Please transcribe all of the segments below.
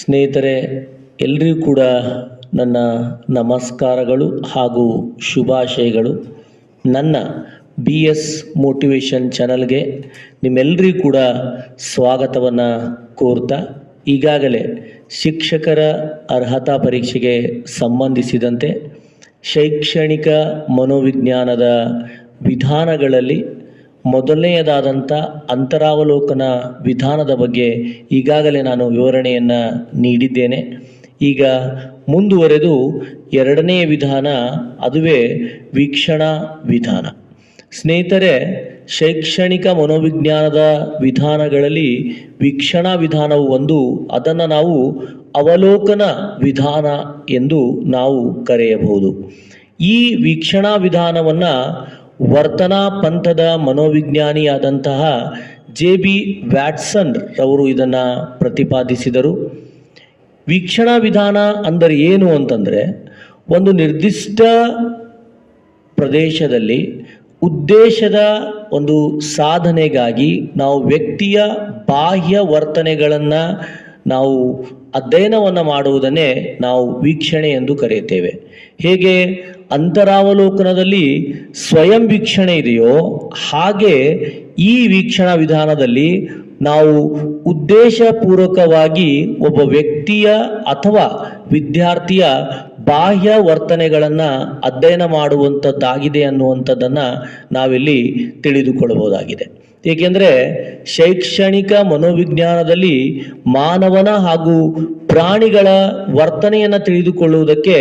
ಸ್ನೇಹಿತರೆ, ಎಲ್ರಿಗೂ ಕೂಡ ನನ್ನ ನಮಸ್ಕಾರಗಳು ಹಾಗೂ ಶುಭಾಶಯಗಳು. ನನ್ನ ಬಿ ಎಸ್ ಮೋಟಿವೇಶನ್ ಚಾನಲ್ಗೆ ನಿಮ್ಮೆಲ್ಲರಿಗೂ ಕೂಡ ಸ್ವಾಗತವನ್ನು ಕೋರ್ತಾ, ಈಗಾಗಲೇ ಶಿಕ್ಷಕರ ಅರ್ಹತಾ ಪರೀಕ್ಷೆಗೆ ಸಂಬಂಧಿಸಿದಂತೆ ಶೈಕ್ಷಣಿಕ ಮನೋವಿಜ್ಞಾನದ ವಿಧಾನಗಳಲ್ಲಿ ಮೊದಲನೆಯದಾದಂಥ ಅಂತರಾವಲೋಕನ ವಿಧಾನದ ಬಗ್ಗೆ ಈಗಾಗಲೇ ನಾನು ವಿವರಣೆಯನ್ನು ನೀಡಿದ್ದೇನೆ. ಈಗ ಮುಂದುವರೆದು ಎರಡನೆಯ ವಿಧಾನ, ಅದುವೇ ವೀಕ್ಷಣಾ ವಿಧಾನ. ಸ್ನೇಹಿತರೆ, ಶೈಕ್ಷಣಿಕ ಮನೋವಿಜ್ಞಾನದ ವಿಧಾನಗಳಲ್ಲಿ ವೀಕ್ಷಣಾ ವಿಧಾನವು ಒಂದು, ಅದನ್ನು ನಾವು ಅವಲೋಕನ ವಿಧಾನ ಎಂದು ನಾವು ಕರೆಯಬಹುದು. ಈ ವೀಕ್ಷಣಾ ವಿಧಾನವನ್ನು ವರ್ತನಾ ಪಂಥದ ಮನೋವಿಜ್ಞಾನಿಯಾದಂತಹ ಜೆ ಬಿ ವ್ಯಾಟ್ಸನ್ ರವರು ಇದನ್ನು ಪ್ರತಿಪಾದಿಸಿದರು. ವೀಕ್ಷಣಾ ವಿಧಾನ ಅಂದರೆ ಏನು ಅಂತಂದರೆ, ಒಂದು ನಿರ್ದಿಷ್ಟ ಪ್ರದೇಶದಲ್ಲಿ ಉದ್ದೇಶದ ಒಂದು ಸಾಧನೆಗಾಗಿ ನಾವು ವ್ಯಕ್ತಿಯ ಬಾಹ್ಯ ವರ್ತನೆಗಳನ್ನು ನಾವು ಅಧ್ಯಯನವನ್ನು ಮಾಡುವುದನ್ನೇ ನಾವು ವೀಕ್ಷಣೆ ಎಂದು ಕರೆಯುತ್ತೇವೆ. ಹೇಗೆ? ಅಂತರಾವಲೋಕನದಲ್ಲಿ ಸ್ವಯಂ ವೀಕ್ಷಣೆ ಇದೆಯೋ ಹಾಗೆ ಈ ವೀಕ್ಷಣಾ ವಿಧಾನದಲ್ಲಿ ನಾವು ಉದ್ದೇಶಪೂರ್ವಕವಾಗಿ ಒಬ್ಬ ವ್ಯಕ್ತಿಯ ಅಥವಾ ವಿದ್ಯಾರ್ಥಿಯ ಬಾಹ್ಯ ವರ್ತನೆಗಳನ್ನು ಅಧ್ಯಯನ ಮಾಡುವಂಥದ್ದಾಗಿದೆ ಅನ್ನುವಂಥದ್ದನ್ನು ನಾವಿಲ್ಲಿ ತಿಳಿದುಕೊಳ್ಳಬಹುದಾಗಿದೆ. ಏಕೆಂದರೆ ಶೈಕ್ಷಣಿಕ ಮನೋವಿಜ್ಞಾನದಲ್ಲಿ ಮಾನವನ ಹಾಗೂ ಪ್ರಾಣಿಗಳ ವರ್ತನೆಯನ್ನು ತಿಳಿದುಕೊಳ್ಳುವುದಕ್ಕೆ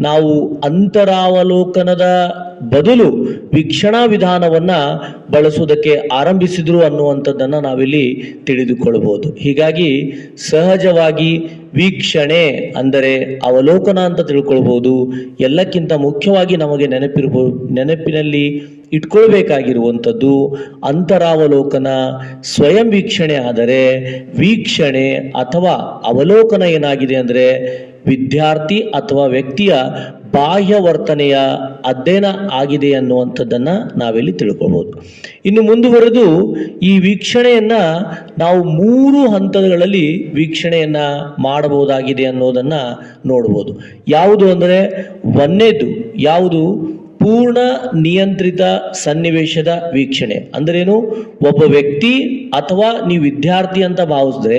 ನಾವು ಅಂತರಾವಲೋಕನದ ಬದಲು ವೀಕ್ಷಣಾ ವಿಧಾನವನ್ನ ಬಳಸುವುದಕ್ಕೆ ಆರಂಭಿಸಿದ್ರು ಅನ್ನುವಂಥದ್ದನ್ನು ನಾವಿಲ್ಲಿ ತಿಳಿದುಕೊಳ್ಳಬಹುದು ಹೀಗಾಗಿ ಸಹಜವಾಗಿ ವೀಕ್ಷಣೆ ಅಂದರೆ ಅವಲೋಕನ ಅಂತ ತಿಳ್ಕೊಳ್ಬೋದು. ಎಲ್ಲಕ್ಕಿಂತ ಮುಖ್ಯವಾಗಿ ನಮಗೆ ನೆನಪಿರ್ಬೋದು ನೆನಪಿನಲ್ಲಿ ಇಟ್ಕೊಳ್ಬೇಕಾಗಿರುವಂಥದ್ದು ಅಂತರಾವಲೋಕನ ಸ್ವಯಂ ವೀಕ್ಷಣೆ ಆದರೆ ವೀಕ್ಷಣೆ ಅಥವಾ ಅವಲೋಕನ ಏನಾಗಿದೆ ಅಂದರೆ ವಿದ್ಯಾರ್ಥಿ ಅಥವಾ ವ್ಯಕ್ತಿಯ ಬಾಹ್ಯ ವರ್ತನೆಯ ಅಧ್ಯಯನ ಆಗಿದೆ ಅನ್ನುವಂಥದ್ದನ್ನು ನಾವಿಲ್ಲಿ ತಿಳ್ಕೋಬಹುದು ಇನ್ನು ಮುಂದುವರೆದು ಈ ವೀಕ್ಷಣೆಯನ್ನು ನಾವು ಮೂರು ಹಂತಗಳಲ್ಲಿ ವೀಕ್ಷಣೆಯನ್ನು ಮಾಡಬಹುದಾಗಿದೆ ಅನ್ನೋದನ್ನು ನೋಡ್ಬೋದು. ಯಾವುದು ಅಂದರೆ ಒಂದೇದು, ಯಾವುದು ಪೂರ್ಣ ನಿಯಂತ್ರಿತ ಸನ್ನಿವೇಶದ ವೀಕ್ಷಣೆ. ಅಂದ್ರೇನು ಒಬ್ಬ ವ್ಯಕ್ತಿ ಅಥವಾ ನೀವು ವಿದ್ಯಾರ್ಥಿ ಅಂತ ಭಾವಿಸಿದ್ರೆ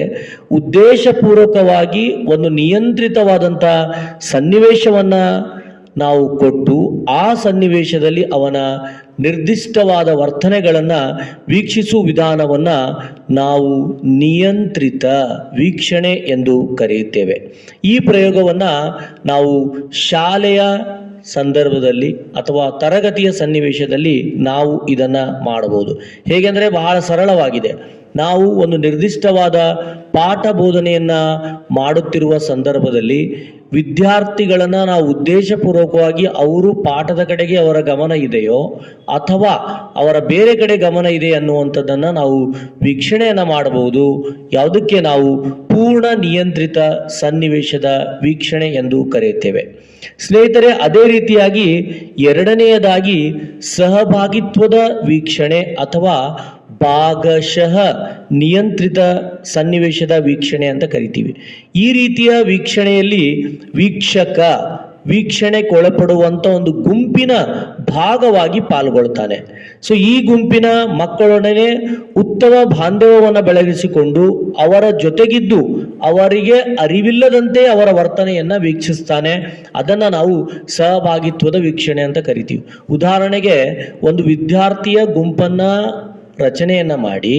ಉದ್ದೇಶಪೂರ್ವಕವಾಗಿ ಒಂದು ನಿಯಂತ್ರಿತವಾದಂಥ ಸನ್ನಿವೇಶವನ್ನು ನಾವು ಕೊಟ್ಟು ಆ ಸನ್ನಿವೇಶದಲ್ಲಿ ಅವನ ನಿರ್ದಿಷ್ಟವಾದ ವರ್ತನೆಗಳನ್ನು ವೀಕ್ಷಿಸುವ ವಿಧಾನವನ್ನು ನಾವು ನಿಯಂತ್ರಿತ ವೀಕ್ಷಣೆ ಎಂದು ಕರೆಯುತ್ತೇವೆ. ಈ ಪ್ರಯೋಗವನ್ನು ನಾವು ಶಾಲೆಯ ಸಂದರ್ಭದಲ್ಲಿ ಅಥವಾ ತರಗತಿಯ ಸನ್ನಿವೇಶದಲ್ಲಿ ನಾವು ಇದನ್ನು ಮಾಡಬಹುದು. ಹೇಗೆಂದರೆ ಬಹಳ ಸರಳವಾಗಿದೆ. ನಾವು ಒಂದು ನಿರ್ದಿಷ್ಟವಾದ ಪಾಠ ಬೋಧನೆಯನ್ನು ಮಾಡುತ್ತಿರುವ ಸಂದರ್ಭದಲ್ಲಿ ವಿದ್ಯಾರ್ಥಿಗಳನ್ನು ನಾವು ಉದ್ದೇಶಪೂರ್ವಕವಾಗಿ ಅವರು ಪಾಠದ ಕಡೆಗೆ ಅವರ ಗಮನ ಇದೆಯೋ ಅಥವಾ ಅವರ ಬೇರೆ ಕಡೆ ಗಮನ ಇದೆ ಅನ್ನುವಂಥದ್ದನ್ನು ನಾವು ವೀಕ್ಷಣೆಯನ್ನು ಮಾಡಬಹುದು. ಯಾವುದಕ್ಕೆ ನಾವು ಪೂರ್ಣ ನಿಯಂತ್ರಿತ ಸನ್ನಿವೇಶದ ವೀಕ್ಷಣೆ ಎಂದು ಕರೆಯುತ್ತೇವೆ. ಸ್ನೇಹಿತರೆ, ಅದೇ ರೀತಿಯಾಗಿ ಎರಡನೆಯದಾಗಿ ಸಹಭಾಗಿತ್ವದ ವೀಕ್ಷಣೆ ಅಥವಾ ಭಾಗಶಃ ನಿಯಂತ್ರಿತ ಸನ್ನಿವೇಶದ ವೀಕ್ಷಣೆ ಅಂತ ಕರಿತೀವಿ. ಈ ರೀತಿಯ ವೀಕ್ಷಣೆಯಲ್ಲಿ ವೀಕ್ಷಕ ವೀಕ್ಷಣೆಗೊಳಪಡುವಂಥ ಒಂದು ಗುಂಪಿನ ಭಾಗವಾಗಿ ಪಾಲ್ಗೊಳ್ತಾನೆ. ಸೊ ಈ ಗುಂಪಿನ ಮಕ್ಕಳೊಡನೆ ಉತ್ತಮ ಬಾಂಧವ್ಯವನ್ನು ಬೆಳಗಿಸಿಕೊಂಡು ಅವರ ಜೊತೆಗಿದ್ದು ಅವರಿಗೆ ಅರಿವಿಲ್ಲದಂತೆ ಅವರ ವರ್ತನೆಯನ್ನು ವೀಕ್ಷಿಸ್ತಾನೆ. ಅದನ್ನು ನಾವು ಸಹಭಾಗಿತ್ವದ ವೀಕ್ಷಣೆ ಅಂತ ಕರಿತೀವಿ. ಉದಾಹರಣೆಗೆ ಒಂದು ವಿದ್ಯಾರ್ಥಿಯ ಗುಂಪನ್ನು ರಚನೆಯನ್ನು ಮಾಡಿ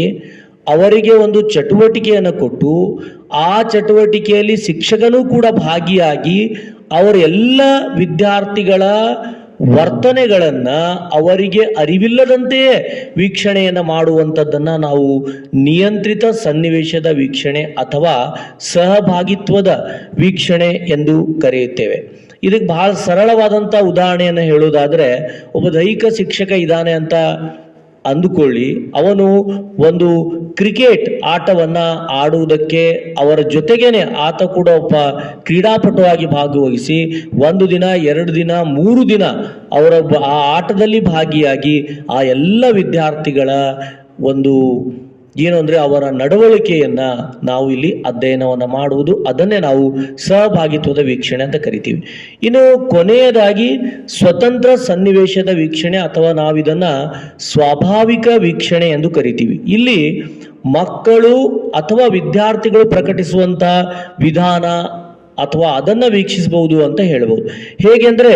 ಅವರಿಗೆ ಒಂದು ಚಟುವಟಿಕೆಯನ್ನು ಕೊಟ್ಟು ಆ ಚಟುವಟಿಕೆಯಲ್ಲಿ ಶಿಕ್ಷಕನೂ ಕೂಡ ಭಾಗಿಯಾಗಿ ಅವರ ಎಲ್ಲ ವಿದ್ಯಾರ್ಥಿಗಳ ವರ್ತನೆಗಳನ್ನು ಅವರಿಗೆ ಅರಿವಿಲ್ಲದಂತೆಯೇ ವೀಕ್ಷಣೆಯನ್ನು ಮಾಡುವಂಥದ್ದನ್ನು ನಾವು ನಿಯಂತ್ರಿತ ಸನ್ನಿವೇಶದ ವೀಕ್ಷಣೆ ಅಥವಾ ಸಹಭಾಗಿತ್ವದ ವೀಕ್ಷಣೆ ಎಂದು ಕರೆಯುತ್ತೇವೆ. ಇದಕ್ಕೆ ಬಹಳ ಸರಳವಾದಂಥ ಉದಾಹರಣೆಯನ್ನು ಹೇಳುವುದಾದರೆ ಒಬ್ಬ ದೈಹಿಕ ಶಿಕ್ಷಕ ಇದ್ದಾನೆ ಅಂತ ಅಂದುಕೊಳ್ಳಿ. ಅವನು ಒಂದು ಕ್ರಿಕೆಟ್ ಆಟವನ್ನು ಆಡುವುದಕ್ಕೆ ಅವರ ಜೊತೆಗೇನೆ ಆತ ಕೂಡ ಒಬ್ಬ ಕ್ರೀಡಾಪಟುವಾಗಿ ಭಾಗವಹಿಸಿ, ಒಂದು ದಿನ, ಎರಡು ದಿನ, ಮೂರು ದಿನ ಅವರ ಆ ಆಟದಲ್ಲಿ ಭಾಗಿಯಾಗಿ ಆ ಎಲ್ಲ ವಿದ್ಯಾರ್ಥಿಗಳ ಒಂದು ಏನು ಅಂದರೆ ಅವರ ನಡವಳಿಕೆಯನ್ನ ನಾವು ಇಲ್ಲಿ ಅಧ್ಯಯನವನ್ನು ಮಾಡುವುದು, ಅದನ್ನೇ ನಾವು ಸಹಭಾಗಿತ್ವದ ವೀಕ್ಷಣೆ ಅಂತ ಕರಿತೀವಿ. ಇನ್ನು ಕೊನೆಯದಾಗಿ ಸ್ವತಂತ್ರ ಸನ್ನಿವೇಶದ ವೀಕ್ಷಣೆ ಅಥವಾ ನಾವಿದನ್ನ ಸ್ವಾಭಾವಿಕ ವೀಕ್ಷಣೆ ಎಂದು ಕರಿತೀವಿ. ಇಲ್ಲಿ ಮಕ್ಕಳು ಅಥವಾ ವಿದ್ಯಾರ್ಥಿಗಳು ಪ್ರಕಟಿಸುವಂತ ವಿಧಾನ ಅಥವಾ ಅದನ್ನು ವೀಕ್ಷಿಸಬಹುದು ಅಂತ ಹೇಳ್ಬೋದು. ಹೇಗೆಂದ್ರೆ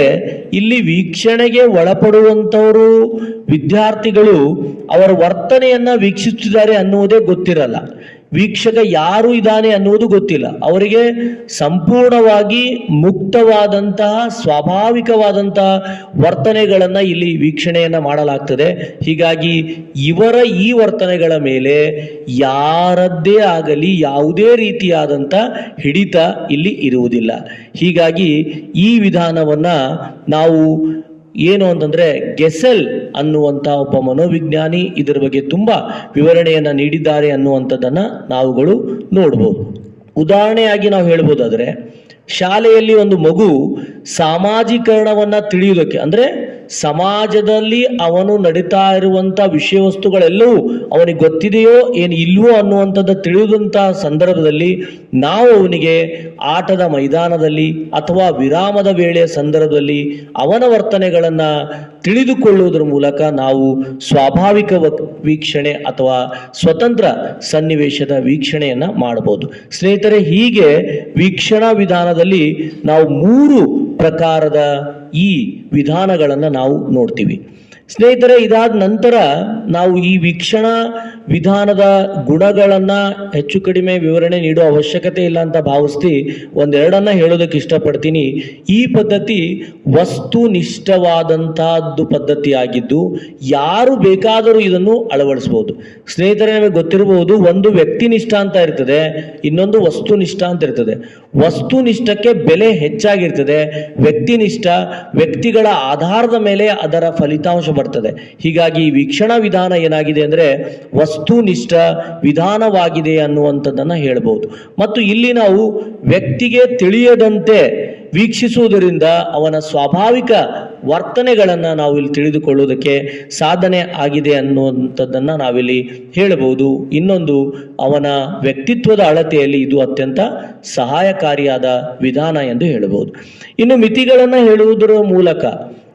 ಇಲ್ಲಿ ವೀಕ್ಷಣೆಗೆ ಒಳಪಡುವಂಥವರು ವಿದ್ಯಾರ್ಥಿಗಳು ಅವರ ವರ್ತನೆಯನ್ನ ವೀಕ್ಷಿಸುತ್ತಿದ್ದಾರೆ ಅನ್ನುವುದೇ ಗೊತ್ತಿರಲ್ಲ. ವೀಕ್ಷಕ ಯಾರು ಇದ್ದಾನೆ ಅನ್ನುವುದು ಗೊತ್ತಿಲ್ಲ. ಅವರಿಗೆ ಸಂಪೂರ್ಣವಾಗಿ ಮುಕ್ತವಾದಂತಹ, ಸ್ವಾಭಾವಿಕವಾದಂತಹ ವರ್ತನೆಗಳನ್ನ ಇಲ್ಲಿ ವೀಕ್ಷಣೆಯನ್ನ ಮಾಡಲಾಗ್ತದೆ. ಹೀಗಾಗಿ ಇವರ ಈ ವರ್ತನೆಗಳ ಮೇಲೆ ಯಾರದ್ದೇ ಆಗಲಿ ಯಾವುದೇ ರೀತಿಯಾದಂಥ ಹಿಡಿತ ಇಲ್ಲಿ ಇರುವುದಿಲ್ಲ. ಹೀಗಾಗಿ ಈ ವಿಧಾನವನ್ನ ನಾವು ಏನು ಅಂತಂದ್ರೆ ಗೆಸೆಲ್ ಅನ್ನುವಂಥ ಒಬ್ಬ ಮನೋವಿಜ್ಞಾನಿ ಇದರ ಬಗ್ಗೆ ತುಂಬಾ ವಿವರಣೆಯನ್ನ ನೀಡಿದ್ದಾರೆ ಅನ್ನುವಂಥದ್ದನ್ನ ನಾವುಗಳು ನೋಡ್ಬೋದು. ಉದಾಹರಣೆಯಾಗಿ ನಾವು ಹೇಳ್ಬೋದಾದ್ರೆ ಶಾಲೆಯಲ್ಲಿ ಒಂದು ಮಗು ಸಾಮಾಜೀಕರಣವನ್ನ ತಿಳಿಯುವುದಕ್ಕೆ, ಅಂದ್ರೆ ಸಮಾಜದಲ್ಲಿ ಅವನು ನಡೀತಾ ಇರುವಂತ ವಿಷಯ ವಸ್ತುಗಳೆಲ್ಲವೂ ಅವನಿಗೆ ಗೊತ್ತಿದೆಯೋ ಏನು ಇಲ್ವೋ ಅನ್ನುವಂಥದ್ದು ತಿಳಿದಂತಹ ಸಂದರ್ಭದಲ್ಲಿ ನಾವು ಅವನಿಗೆ ಆಟದ ಮೈದಾನದಲ್ಲಿ ಅಥವಾ ವಿರಾಮದ ವೇಳೆಯ ಸಂದರ್ಭದಲ್ಲಿ ಅವನ ವರ್ತನೆಗಳನ್ನು ತಿಳಿದುಕೊಳ್ಳುವುದರ ಮೂಲಕ ನಾವು ಸ್ವಾಭಾವಿಕ ವಕ್- ವೀಕ್ಷಣೆ ಅಥವಾ ಸ್ವತಂತ್ರ ಸನ್ನಿವೇಶದ ವೀಕ್ಷಣೆಯನ್ನು ಮಾಡಬಹುದು. ಸ್ನೇಹಿತರೆ, ಹೀಗೆ ವೀಕ್ಷಣಾ ವಿಧಾನದಲ್ಲಿ ನಾವು ಮೂರು ಪ್ರಕಾರದ ಈ ವಿಧಾನಗಳನ್ನು ನಾವು ನೋಡ್ತೀವಿ. ಸ್ನೇಹಿತರೆ ಇದಾದ ನಂತರ ನಾವು ಈ ವೀಕ್ಷಣಾ ವಿಧಾನದ ಗುಣಗಳನ್ನ ಹೆಚ್ಚು ಕಡಿಮೆ ವಿವರಣೆ ನೀಡುವ ಅವಶ್ಯಕತೆ ಇಲ್ಲ ಅಂತ ಭಾವಿಸ್ತಿ ಒಂದೆರಡನ್ನ ಹೇಳೋದಕ್ಕೆ ಇಷ್ಟಪಡ್ತೀನಿ. ಈ ಪದ್ಧತಿ ವಸ್ತುನಿಷ್ಠವಾದಂತಹದ್ದು ಪದ್ಧತಿ ಆಗಿದ್ದು ಯಾರು ಬೇಕಾದರೂ ಇದನ್ನು ಅಳವಡಿಸಬಹುದು ಸ್ನೇಹಿತರೆ, ನಮಗೆ ಗೊತ್ತಿರಬಹುದು ಒಂದು ವ್ಯಕ್ತಿನಿಷ್ಠ ಅಂತ ಇರ್ತದೆ, ಇನ್ನೊಂದು ವಸ್ತುನಿಷ್ಠ ಅಂತ ಇರ್ತದೆ. ವಸ್ತುನಿಷ್ಠಕ್ಕೆ ಬೆಲೆ ಹೆಚ್ಚಾಗಿರ್ತದೆ, ವ್ಯಕ್ತಿನಿಷ್ಠ ವ್ಯಕ್ತಿಗಳ ಆಧಾರದ ಮೇಲೆ ಅದರ ಫಲಿತಾಂಶ ಬರ್ತದೆ. ಹೀಗಾಗಿ ವೀಕ್ಷಣಾ ವಿಧಾನ ಏನಾಗಿದೆ ಅಂದ್ರೆ ವಸ್ತುನಿಷ್ಠ ವಿಧಾನವಾಗಿದೆ ಅನ್ನುವಂಥದ್ದನ್ನು ಹೇಳ್ಬೋದು. ಮತ್ತು ಇಲ್ಲಿ ನಾವು ವ್ಯಕ್ತಿಗೆ ತಿಳಿಯದಂತೆ ವೀಕ್ಷಿಸುವುದರಿಂದ ಅವನ ಸ್ವಾಭಾವಿಕ ವರ್ತನೆಗಳನ್ನು ನಾವು ಇಲ್ಲಿ ತಿಳಿದುಕೊಳ್ಳುವುದಕ್ಕೆ ಸಾಧನೆ ಆಗಿದೆ ಅನ್ನುವಂಥದ್ದನ್ನು ನಾವಿಲ್ಲಿ ಹೇಳಬಹುದು. ಇನ್ನೊಂದು, ಅವನ ವ್ಯಕ್ತಿತ್ವದ ಅಳತೆಯಲ್ಲಿ ಇದು ಅತ್ಯಂತ ಸಹಾಯಕಾರಿಯಾದ ವಿಧಾನ ಎಂದು ಹೇಳಬಹುದು. ಇನ್ನು ಮಿತಿಗಳನ್ನು ಹೇಳುವುದರ ಮೂಲಕ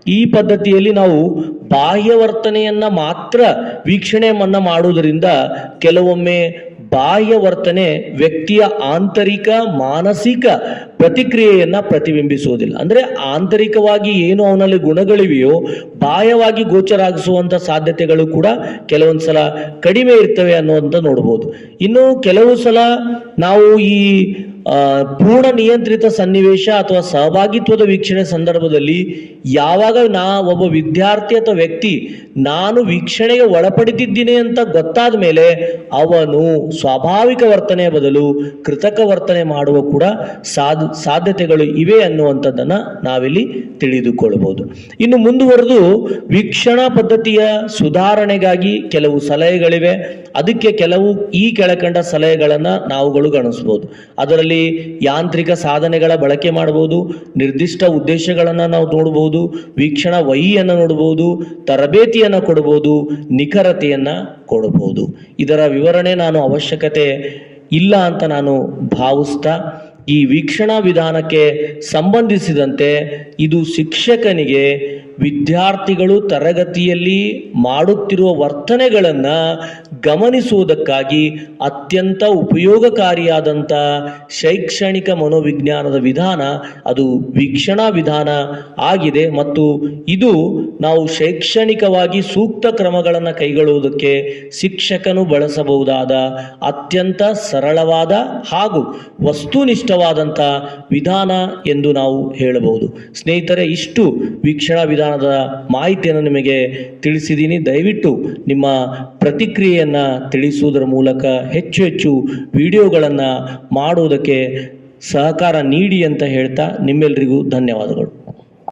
ಈ ಪದ್ಧತಿಯಲ್ಲಿ ನಾವು ಬಾಹ್ಯ ವರ್ತನೆಯನ್ನ ಮಾತ್ರ ವೀಕ್ಷಣೆಯನ್ನ ಮಾಡುವುದರಿಂದ ಕೆಲವೊಮ್ಮೆ ಬಾಹ್ಯ ವರ್ತನೆ ವ್ಯಕ್ತಿಯ ಆಂತರಿಕ ಮಾನಸಿಕ ಪ್ರತಿಕ್ರಿಯೆಯನ್ನ ಪ್ರತಿಬಿಂಬಿಸುವುದಿಲ್ಲ. ಅಂದ್ರೆ ಆಂತರಿಕವಾಗಿ ಏನು ಅವನಲ್ಲಿ ಗುಣಗಳಿವೆಯೋ ಬಾಹ್ಯವಾಗಿ ಗೋಚರಾಗಿಸುವಂತ ಸಾಧ್ಯತೆಗಳು ಕೂಡ ಕೆಲವೊಂದು ಸಲ ಕಡಿಮೆ ಇರ್ತವೆ ಅನ್ನುವಂತ ನೋಡ್ಬೋದು. ಇನ್ನು ಕೆಲವು ಸಲ ನಾವು ಈ ಪೂರ್ಣ ನಿಯಂತ್ರಿತ ಸನ್ನಿವೇಶ ಅಥವಾ ಸಹಭಾಗಿತ್ವದ ವೀಕ್ಷಣೆ ಸಂದರ್ಭದಲ್ಲಿ ಯಾವಾಗ ನಾ ಒಬ್ಬ ವಿದ್ಯಾರ್ಥಿ ಅಥವಾ ವ್ಯಕ್ತಿ ನಾನು ವೀಕ್ಷಣೆಗೆ ಒಳಪಡಿತಿದ್ದೀನಿ ಅಂತ ಗೊತ್ತಾದ ಮೇಲೆ ಅವನು ಸ್ವಾಭಾವಿಕ ವರ್ತನೆಯ ಬದಲು ಕೃತಕ ವರ್ತನೆ ಮಾಡುವ ಕೂಡ ಸಾಧ್ ಸಾಧ್ಯತೆಗಳು ಇವೆ ಅನ್ನುವಂಥದ್ದನ್ನ ನಾವಿಲ್ಲಿ ತಿಳಿದುಕೊಳ್ಳಬಹುದು ಇನ್ನು ಮುಂದುವರೆದು ವೀಕ್ಷಣಾ ಪದ್ಧತಿಯ ಸುಧಾರಣೆಗಾಗಿ ಕೆಲವು ಸಲಹೆಗಳಿವೆ. ಅದಕ್ಕೆ ಕೆಲವು ಈ ಕೆಳಕಂಡ ಸಲಹೆಗಳನ್ನು ನಾವುಗಳು ಗಣಿಸಬಹುದು ಅದರಲ್ಲಿ ಯಾಂತ್ರಿಕ ಸಾಧನೆಗಳ ಬಳಕೆ ಮಾಡಬಹುದು ನಿರ್ದಿಷ್ಟ ಉದ್ದೇಶಗಳನ್ನು ನಾವು ನೋಡಬಹುದು ವೀಕ್ಷಣಾ ವಹಿಯನ್ನು ನೋಡಬಹುದು ತರಬೇತಿಯನ್ನ ಕೊಡಬಹುದು ನಿಖರತೆಯನ್ನು ಕೊಡಬಹುದು ಇದರ ವಿವರಣೆ ನಾನು ಅವಶ್ಯಕತೆ ಇಲ್ಲ ಅಂತ ನಾನು ಭಾವಿಸ್ತಾ ಈ ವೀಕ್ಷಣಾ ವಿಧಾನಕ್ಕೆ ಸಂಬಂಧಿಸಿದಂತೆ ಇದು ಶಿಕ್ಷಕನಿಗೆ ವಿದ್ಯಾರ್ಥಿಗಳು ತರಗತಿಯಲ್ಲಿ ಮಾಡುತ್ತಿರುವ ವರ್ತನೆಗಳನ್ನು ಗಮನಿಸುವುದಕ್ಕಾಗಿ ಅತ್ಯಂತ ಉಪಯೋಗಕಾರಿಯಾದಂಥ ಶೈಕ್ಷಣಿಕ ಮನೋವಿಜ್ಞಾನದ ವಿಧಾನ, ಅದು ವೀಕ್ಷಣಾ ವಿಧಾನ ಆಗಿದೆ. ಮತ್ತು ಇದು ನಾವು ಶೈಕ್ಷಣಿಕವಾಗಿ ಸೂಕ್ತ ಕ್ರಮಗಳನ್ನು ಕೈಗೊಳ್ಳುವುದಕ್ಕೆ ಶಿಕ್ಷಕನು ಬಳಸಬಹುದಾದ ಅತ್ಯಂತ ಸರಳವಾದ ಹಾಗೂ ವಸ್ತುನಿಷ್ಠವಾದಂಥ ವಿಧಾನ ಎಂದು ನಾವು ಹೇಳಬಹುದು. ಸ್ನೇಹಿತರೆ, ಇಷ್ಟು ವೀಕ್ಷಣಾ ವಿಧಾನದ ಮಾಹಿತಿಯನ್ನು ನಿಮಗೆ ತಿಳಿಸಿದ್ದೀನಿ ದಯವಿಟ್ಟು ನಿಮ್ಮ ಪ್ರತಿಕ್ರಿಯೆಯನ್ನು ತಿಳಿಸುವುದರ ಮೂಲಕ ಹೆಚ್ಚು ಹೆಚ್ಚು ವಿಡಿಯೋಗಳನ್ನು ಮಾಡುವುದಕ್ಕೆ ಸಹಕಾರ ನೀಡಿ ಅಂತ ಹೇಳ್ತಾ ನಿಮ್ಮೆಲ್ಲರಿಗೂ ಧನ್ಯವಾದಗಳು.